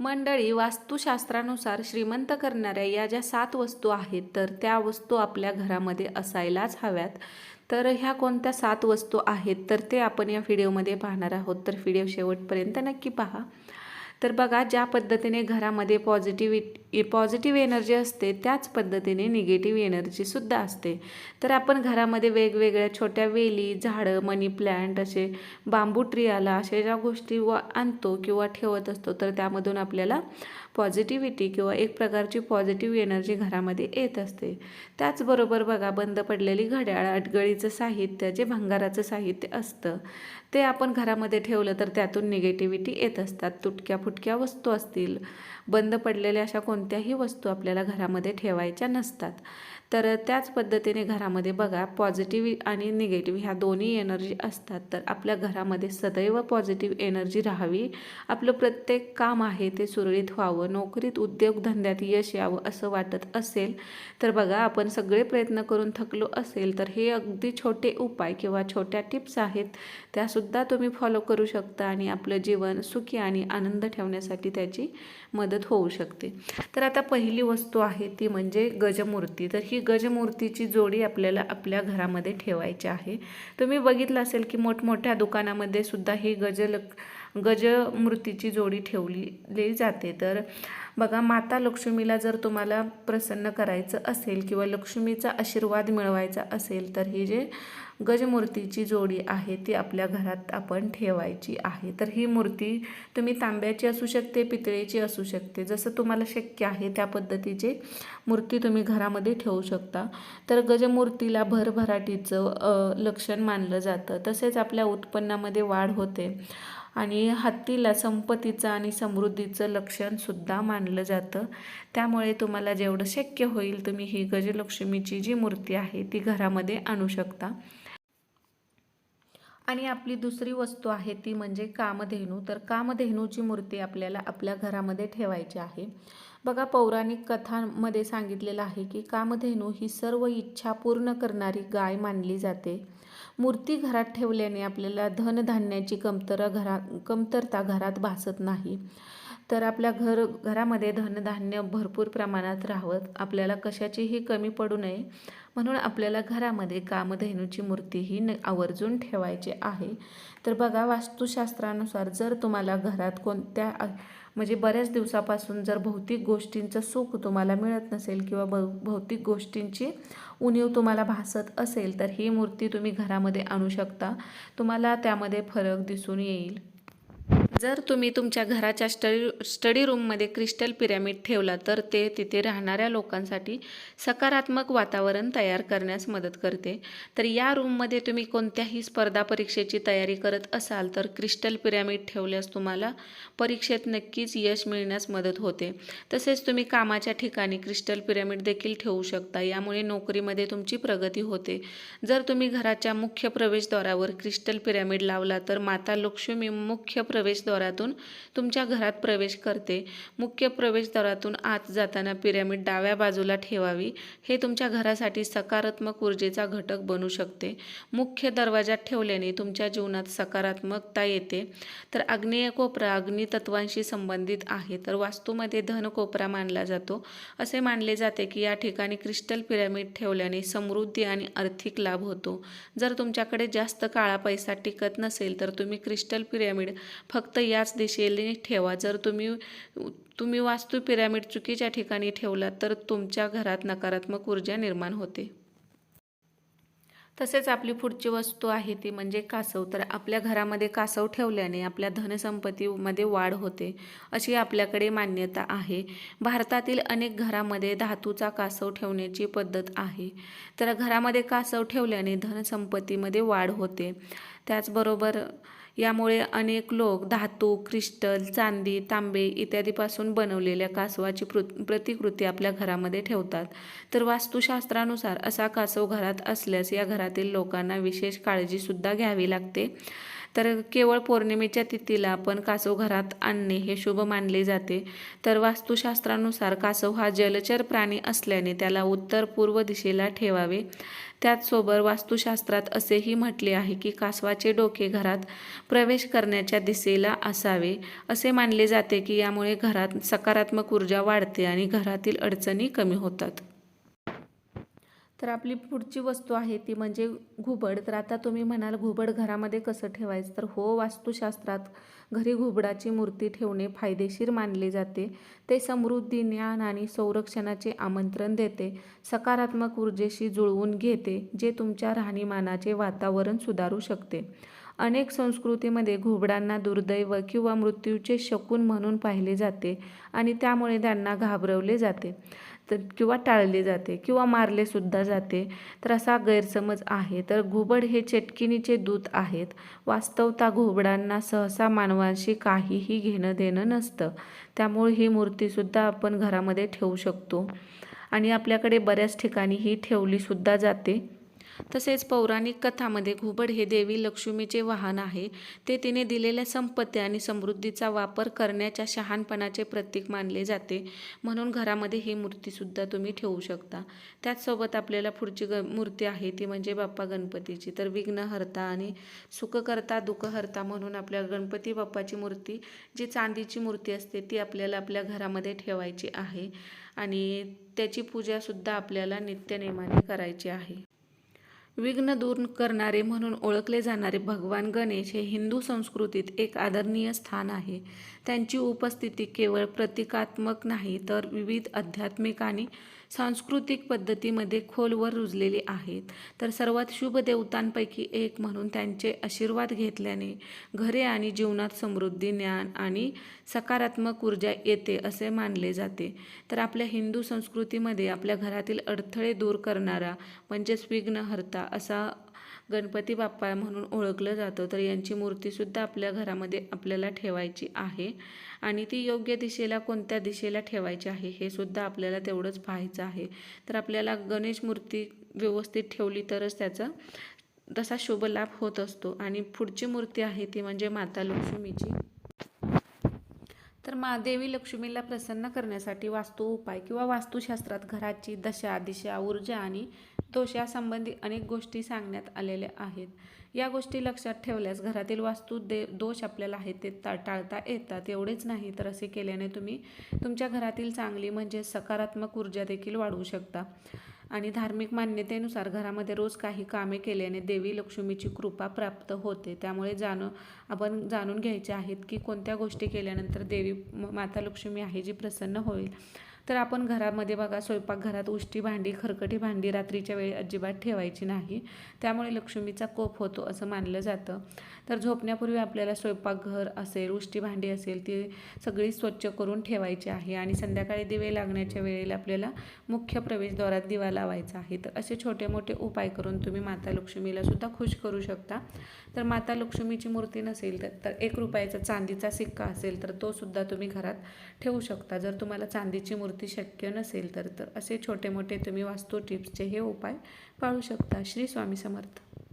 मंडळी वास्तुशास्त्रानुसार श्रीमंत करणाऱ्या या ज्या सात वस्तू आहेत तर त्या वस्तू आपल्या घरामध्ये असायलाच हव्यात. तर ह्या कोणत्या सात वस्तू आहेत तर ते आपण या व्हिडिओमध्ये पाहणार आहोत. तर व्हिडिओ शेवटपर्यंत नक्की पहा. तर बघा ज्या पद्धतीने घरामध्ये पॉझिटिव्ह पॉझिटिव्ह एनर्जी असते त्याच पद्धतीने निगेटिव्ह एनर्जीसुद्धा असते. तर आपण घरामध्ये वेगवेगळ्या छोट्या वेली झाडं मनी प्लॅन्ट असे बांबू ट्री आला अशा ज्या गोष्टी व आणतो किंवा ठेवत असतो तर त्यामधून आपल्याला पॉझिटिव्हिटी किंवा एक प्रकारची पॉझिटिव्ह एनर्जी घरामध्ये येत असते. त्याचबरोबर बघा बंद पडलेली घड्याळ अडगळीचं साहित्य जे भंगाराचं साहित्य असतं ते आपण घरामध्ये ठेवलं तर त्यातून निगेटिव्हिटी येत असतात. तुटक्या फुटक्या वस्तू असतील. बंद पडलेल्या अशा कोणत्याही वस्तू आपल्याला घरामध्ये ठेवायच्या नसतात. तर त्याच पद्धतीने घरामध्ये बघा पॉझिटिव्ह आणि निगेटिव्ह ह्या दोन्ही एनर्जी असतात. तर आपल्या घरामध्ये सदैव पॉझिटिव्ह एनर्जी राहावी. आपलं प्रत्येक काम आहे ते सुरळीत व्हावं. नोकरीत उद्योगधंद्यात यश यावं असं वाटत असेल तर बघा आपण सगळे प्रयत्न करून थकलो असेल तर हे अगदी छोटे उपाय किंवा छोट्या टिप्स आहेत. त्यासुद्धा सुद्धा तुम्ही फॉलो करू शकता आणि आपलं जीवन सुखी आणि आनंद ठेवण्यासाठी त्याची मदत होऊ शकते. तर आता पहिली वस्तू आहे ती म्हणजे गजमूर्ती. तर ही गजमूर्तीची जोडी आपल्याला आपल्या घरामध्ये ठेवायची आहे. तुम्ही बघितलं असेल की मोठमोठ्या दुकानामध्ये सुद्धा ही गजल गजमूर्तीची जोडी ठेवली जाते. तर बघा माता लक्ष्मीला जर तुम्हाला प्रसन्न करायचं असेल किंवा लक्ष्मीचा आशीर्वाद मिळवायचा असेल तर ही जे गजमूर्तीची जोडी आहे ती आपल्या घरात आपण ठेवायची आहे. तर ही मूर्ती तुम्ही तांब्याची असू शकते पितळेची असू शकते जसं तुम्हाला शक्य आहे त्या पद्धतीचे मूर्ती तुम्ही घरामध्ये ठेवू शकता. तर गजमूर्तीला भरभराटीचं लक्षण मानलं जातं. तसेच आपल्या उत्पन्नामध्ये वाढ होते. आणि हत्तीला संपत्तीचं आणि समृद्धीचं लक्षणसुद्धा मानलं जातं. त्यामुळे तुम्हाला जेवढं शक्य होईल तुम्ही ही गजलक्ष्मीची जी मूर्ती आहे ती घरामध्ये आणू शकता. आणि आपली दुसरी वस्तू आहे ती म्हणजे कामधेनू. तर कामधेनूची मूर्ती आपल्याला आपल्या घरामध्ये ठेवायची आहे. बघा पौराणिक कथांमध्ये सांगितलेलं आहे की कामधेनू ही सर्व इच्छा पूर्ण करणारी गाय मानली जाते. मूर्ती घरात ठेवल्याने आपल्याला धनधान्याची कमतर घरा कमतरता घरात भासत नाही. तर आपल्या घर घरामध्ये धनधान्य भरपूर प्रमाणात राहावं. आपल्याला कशाचीही कमी पडू नये. म्हणून आपल्याला घरामध्ये कामधेनूची मूर्ती ही न आवर्जून ठेवायची आहे. तर बघा वास्तुशास्त्रानुसार जर तुम्हाला घरात कोणत्या म्हणजे बऱ्याच दिवसापासून जर भौतिक गोष्टींचं सुख तुम्हाला मिळत नसेल किंवा भ भौतिक गोष्टींची उणीव तुम्हाला भासत असेल तर ही मूर्ती तुम्ही घरामध्ये आणू शकता. तुम्हाला त्यामध्ये फरक दिसून येईल. जर तुम्ही तुमच्या घराच्या स्टडी स्टडी रूममध्ये क्रिस्टल पिरॅमिड ठेवला तर ते तिथे राहणाऱ्या लोकांसाठी सकारात्मक वातावरण तयार करण्यास मदत करते. तर या रूममध्ये तुम्ही कोणत्याही स्पर्धा परीक्षेची तयारी करत असाल तर क्रिस्टल पिरॅमिड ठेवल्यास तुम्हाला परीक्षेत नक्कीच यश मिळण्यास मदत होते. तसेच तुम्ही कामाच्या ठिकाणी क्रिस्टल पिरॅमिड देखील ठेवू शकता. यामुळे नोकरीमध्ये तुमची प्रगती होते. जर तुम्ही घराच्या मुख्य प्रवेशद्वारावर क्रिस्टल पिरॅमिड लावला तर माता लक्ष्मी मुख्य प्रवेशद्वारातून तुमच्या घरात प्रवेश करते. मुख्य प्रवेशद्वारातून आत जाताना पिरॅमिड डाव्या बाजूला ठेवावी. हे तुमच्या घरासाठी सकारात्मक ऊर्जेचा घटक बनू शकते. मुख्य दरवाजात ठेवल्याने तुमच्या जीवनात सकारात्मकता येते. तर आग्नेय कोपरा अग्नितत्वांशी संबंधित आहे. तर वास्तूमध्ये धन कोपरा मानला जातो. असे मानले जाते की या ठिकाणी क्रिस्टल पिरॅमिड ठेवल्याने समृद्धी आणि आर्थिक लाभ होतो. जर तुमच्याकडे जास्त काळा पैसा टिकत नसेल तर तुम्ही क्रिस्टल पिरॅमिड फक्त याच दिशेने ठेवा. जर तुम्ही तुम्ही वास्तू पिरॅमिड चुकीच्या ठिकाणी ठेवला तर तुमच्या घरात नकारात्मक ऊर्जा निर्माण होते. तसेच आपली पुढची वस्तू आहे ती म्हणजे कासव. तर आपल्या घरामध्ये कासव ठेवल्याने आपल्या धनसंपत्तीमध्ये वाढ होते अशी आपल्याकडे मान्यता आहे. भारतातील अनेक घरामध्ये धातूचा कासव ठेवण्याची पद्धत आहे. तर घरामध्ये कासव ठेवल्याने धनसंपत्तीमध्ये वाढ होते. त्याचबरोबर यामुळे अनेक लोक धातू क्रिस्टल चांदी तांबे इत्यादीपासून बनवलेल्या कासवाची प्र प्रतिकृती आपल्या घरामध्ये ठेवतात. तर वास्तुशास्त्रानुसार असा कासव घरात असल्यास या घरातील लोकांना विशेष काळजीसुद्धा घ्यावी लागते. तर केवळ पौर्णिमेच्या तिथीला आपण कासव घरात आणणे हे शुभ मानले जाते. तर वास्तुशास्त्रानुसार कासव हा जलचर प्राणी असल्याने त्याला उत्तर पूर्व दिशेला ठेवावे. त्याचसोबत वास्तुशास्त्रात असेही म्हटले आहे की कासवाचे डोके घरात प्रवेश करण्याच्या दिशेला असावे. असे मानले जाते की यामुळे घरात सकारात्मक ऊर्जा वाढते आणि घरातील अडचणी कमी होतात. तर आपली पुढची वस्तू आहे ती म्हणजे घुबड. तर आता तुम्ही म्हणाल घुबड घरामध्ये कसं ठेवायचं? तर हो वास्तुशास्त्रात घरी घुबडाची मूर्ती ठेवणे फायदेशीर मानले जाते. ते समृद्धी ज्ञान आणि संरक्षणाचे आमंत्रण देते. सकारात्मक ऊर्जेशी जुळवून घेते जे तुमच्या राहणीमानाचे वातावरण सुधारू शकते. अनेक संस्कृतीमध्ये घुबडांना दुर्दैव किंवा मृत्यूचे शकून म्हणून पाहिले जाते आणि त्यामुळे त्यांना घाबरवले जाते तर किंवा टाळले जाते किंवा मारले सुद्धा जाते. तर असा गैरसमज आहे. तर घुबड हे चेटकिनीचे दूत आहेत. वास्तवता घुबडांना सहसा मानवांशी काहीही घेणं देणं नसतं. त्यामुळे ही मूर्तीसुद्धा आपण घरामध्ये ठेवू शकतो. आणि आपल्याकडे बऱ्याच ठिकाणी ही ठेवलीसुद्धा जाते. तसेच पौराणिक कथामध्ये घुबड हे देवी लक्ष्मीचे वाहन आहे. ते तिने दिलेल्या संपत्ती आणि समृद्धीचा वापर करण्याच्या शहाणपणाचे प्रतीक मानले जाते. म्हणून घरामध्ये ही मूर्तीसुद्धा तुम्ही ठेवू शकता. त्याचसोबत आपल्याला पुढची ग मूर्ती आहे ती म्हणजे बाप्पा गणपतीची. तर विघ्नहर्ता आणि सुखकर्ता दुःखहर्ता म्हणून आपल्या गणपती बाप्पाची मूर्ती जी चांदीची मूर्ती असते ती आपल्याला आपल्या घरामध्ये ठेवायची आहे. आणि त्याची पूजासुद्धा आपल्याला नित्यनेमाने करायची आहे. विघ्न दूर करणारे म्हणून ओळखले जाणारे भगवान गणेश हे हिंदू संस्कृतीत एक आदरणीय स्थान आहे. त्यांची उपस्थिती केवळ प्रतिकात्मक नाही तर विविध आध्यात्मिक आणि सांस्कृतिक पद्धतीमध्ये खोलवर रुजलेले आहेत. तर सर्वात शुभ देवतांपैकी एक म्हणून त्यांचे आशीर्वाद घेतल्याने घरे आणि जीवनात समृद्धी ज्ञान आणि सकारात्मक ऊर्जा येते असे मानले जाते. तर आपल्या हिंदू संस्कृतीमध्ये आपल्या घरातील अडथळे दूर करणारा म्हणजेच विघ्नहर्ता असा गणपती बाप्पा म्हणून ओळखलं जातं. तर यांची मूर्तीसुद्धा आपल्या घरामध्ये आपल्याला ठेवायची आहे. आणि ती योग्य दिशेला कोणत्या दिशेला ठेवायची आहे हे सुद्धा आपल्याला तेवढंच पाहायचं आहे. तर आपल्याला गणेश मूर्ती व्यवस्थित ठेवली तरच त्याचा तसा शुभ लाभ होत असतो. आणि पुढची मूर्ती आहे ती म्हणजे माता लक्ष्मीची. तर महादेवी लक्ष्मीला प्रसन्न करण्यासाठी वास्तू उपाय किंवा वास्तुशास्त्रात घराची दशा दिशा ऊर्जा आणि दोषासंबंधी अनेक गोष्टी सांगण्यात आलेल्या आहेत. या गोष्टी लक्षात ठेवल्यास घरातील वास्तू दे दोष आपल्याला आहेत ते ता टाळता येतात. एवढेच नाही तर असे केल्याने तुम्ही तुमच्या घरातील चांगली म्हणजे सकारात्मक ऊर्जा देखील वाढवू शकता. आणि धार्मिक मान्यतेनुसार घरामध्ये रोज काही कामे केल्याने देवी लक्ष्मीची कृपा प्राप्त होते. त्यामुळे जाणं आपण जाणून घ्यायचे आहेत की कोणत्या गोष्टी केल्यानंतर देवी माता लक्ष्मी आहे जी प्रसन्न होईल. तर आपण घरामध्ये बघा स्वयंपाकघरात उष्टी भांडी खरकटी भांडी रात्रीच्या वेळी अजिबात ठेवायची नाही. त्यामुळे लक्ष्मीचा कोप होतो असं मानलं जातं. तर झोपण्यापूर्वी आपल्याला स्वयंपाकघर असेल उष्टी भांडी असेल ती सगळी स्वच्छ करून ठेवायची आहे आणि संध्याकाळी दिवे लागण्याच्या वेळेला आपल्याला मुख्य प्रवेशद्वारात दिवा लावायचा आहे. तर असे छोटे मोठे उपाय करून तुम्ही माता लक्ष्मीला सुद्धा खुश करू शकता. तर माता लक्ष्मीची मूर्ती नसेल तर तर एक रुपयाचा चांदीचा सिक्का असेल तर तो सुद्धा तुम्ही घरात ठेवू शकता. जर तुम्हाला चांदीची मूर्ती शक्य नसेल तर तर असे छोटे मोठे तुम्ही वास्तू टिप्सचे हे उपाय पाळू शकता. श्री स्वामी समर्थ.